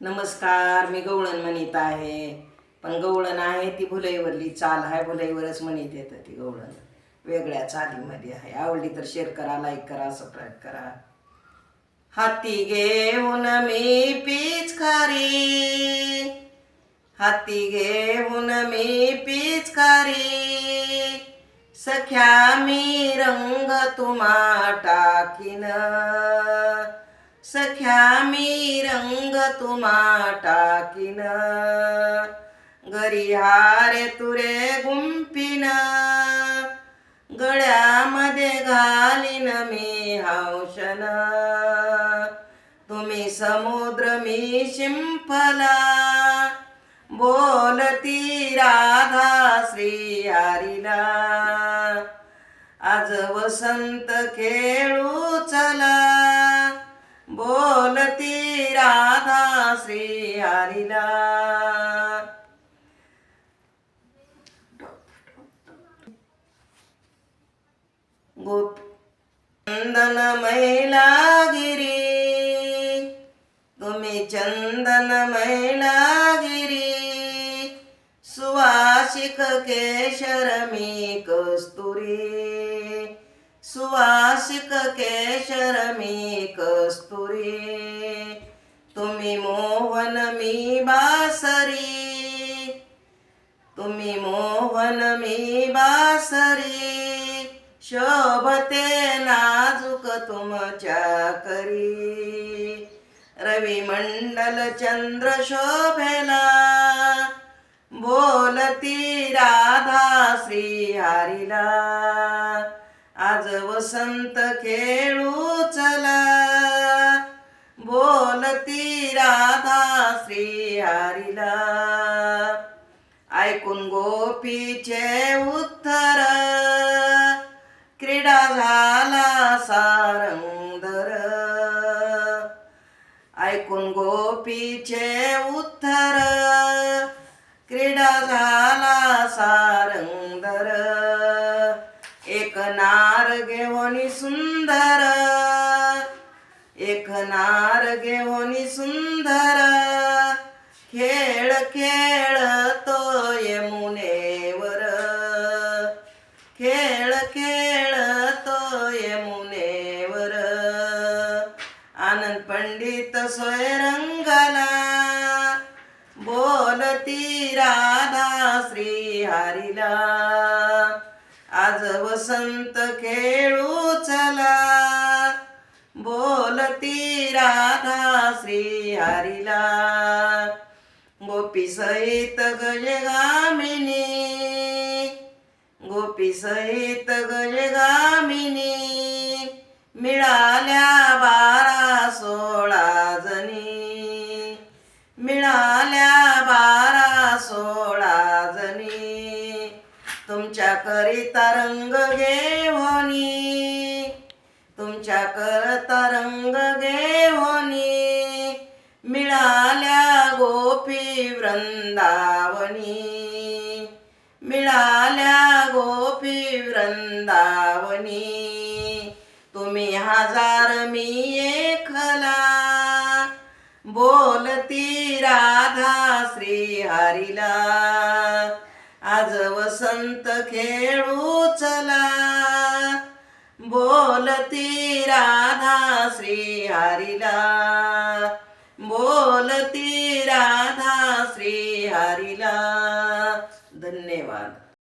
नमस्कार मी गवळण म्हणत आहे. पण गवळण आहे ती भुलईवरली चाल आहे भुलईवरच म्हणत येतं ती गवळण. वेगळ्या चालीमध्ये आहे. आवडली तर शेअर करा लाईक करा सबस्क्राईब करा. हाती घेऊन मी पिचकारी हाती घेऊन मी पिचकारी सख्या मी रंग तुम्हा टाकीन. सख्या मी रंग तुम्हा टाकीन. घरी हारे तुरे गुंपिन गळ्यामध्ये घालीन मी हौशन. तुम्ही समुद्र मी शिंपला बोलती राधा श्री हरिला. आज वसंत खेळू चला. बोलती राधा श्री हरिला. गोप चंदन मैलागिरी तुम्ही चंदन मैलागिरी सुवासिक केशर मी कस्तुरी. सुवासिक केशर मी कस्तुरी तुम्ही मोहन मी बासरी. तुम्ही मोहन मी बासरी. शोभते नाजूक तुमच्या करी. रवी मंडल चंद्र शोभेला. बोलती राधा श्री हरिला. संत खेळू चला. बोलती राधा श्री हरीला ऐकून गोपीचे उत्तर. क्रीडा झाला सारंगधर ऐकून गोपीचे उत्तर. क्रीडा झाला सार नार घेऊनी सुंदर. एक नार घेऊनी सुंदर. खेळ खेळतो यमुनेवर खेळ खेळतो यमुनेवर आनंद पंडित सोयरंगाला बोलती राधा श्री हरिला आज वसंत खेळू चला. बोलती राधा श्री हरिला. गोपी सहित गजगामिनी. गोपी सहित गजगा तुमच्या करिता रंग घेवनी. तुमच्या करता रंग घेवनी. मिळाल्या गोपी वृंदावनी. मिळाल्या गोपी वृंदावनी. तुम्ही हजार मी एकला. बोलती राधा श्री हरिला. संत वसंत खेळू चला. बोलती राधा श्री हरिला. बोलती राधा श्री हरिला. धन्यवाद.